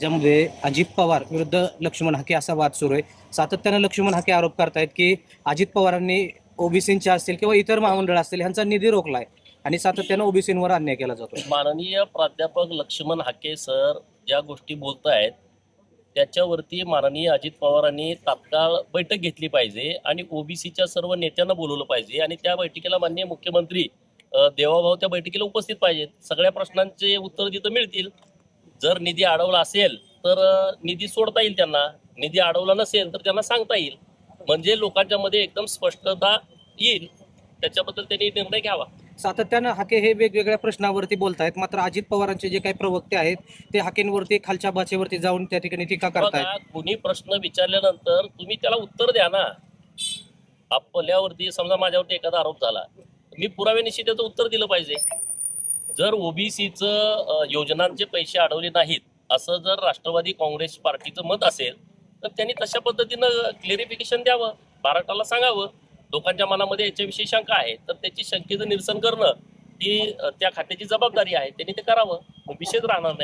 ज्यामध्ये अजित पवार विरुद्ध लक्ष्मण हाके असा वाद सुरू आहे. सातत्यानं लक्ष्मण हाके आरोप करतायत की अजित पवारांनी ओबीसींच्या असतील किंवा इतर महामंडळ असतील ह्यांचा निधी रोखलाय आणि सातत्यानं ओबीसींवर अन्याय केला जातो माननीय प्राध्यापक लक्ष्मण हाके सर ज्या गोष्टी बोलत आहेत त्याच्यावरती माननीय अजित पवारांनी तात्काळ बैठक घेतली पाहिजे आणि ओबीसीच्या सर्व नेत्यांना बोलवलं पाहिजे आणि त्या बैठकीला माननीय मुख्यमंत्री देवाभाऊ त्या बैठकीला उपस्थित पाहिजेत. सगळ्या प्रश्नांचे उत्तर तिथं मिळतील. जर निधी अडवला असेल तर निधी सोडता येईल त्यांना. निधी अडवला नसेल तर त्यांना सांगता येईल. म्हणजे लोकांच्या मध्ये एकदम स्पष्टता येईल. त्याच्याबद्दल त्यांनी निर्णय घ्यावा. सातत्यानं हाके हे वेगवेगळ्या प्रश्नावरती बोलतायत. मात्र अजित पवारांचे जे काही प्रवक्ते आहेत ते हाकेंवरती खालच्या भाषेवरती जाऊन त्या ठिकाणी टीका करतायत. बघा कुणी प्रश्न विचारल्यानंतर तुम्ही त्याला उत्तर द्या ना. आपल्यावरती समजा माझ्यावरती एखादा आरोप झाला. मी पुराव्यानिशी त्याचं उत्तर दिलं पाहिजे. जर ओबीसीचं योजनांचे पैसे अडवले नाहीत असं जर राष्ट्रवादी काँग्रेस पार्टीचं मत असेल तर त्यांनी तशा पद्धतीनं क्लिअरिफिकेशन द्यावं बाराटाला सांगावं. लोकांच्या मनामध्ये याच्याविषयी शंका आहे तर त्याची शंकेचं निरसन करणं ही त्या खात्याची जबाबदारी आहे त्यांनी ते करावं. मग विषयच राहणार नाही.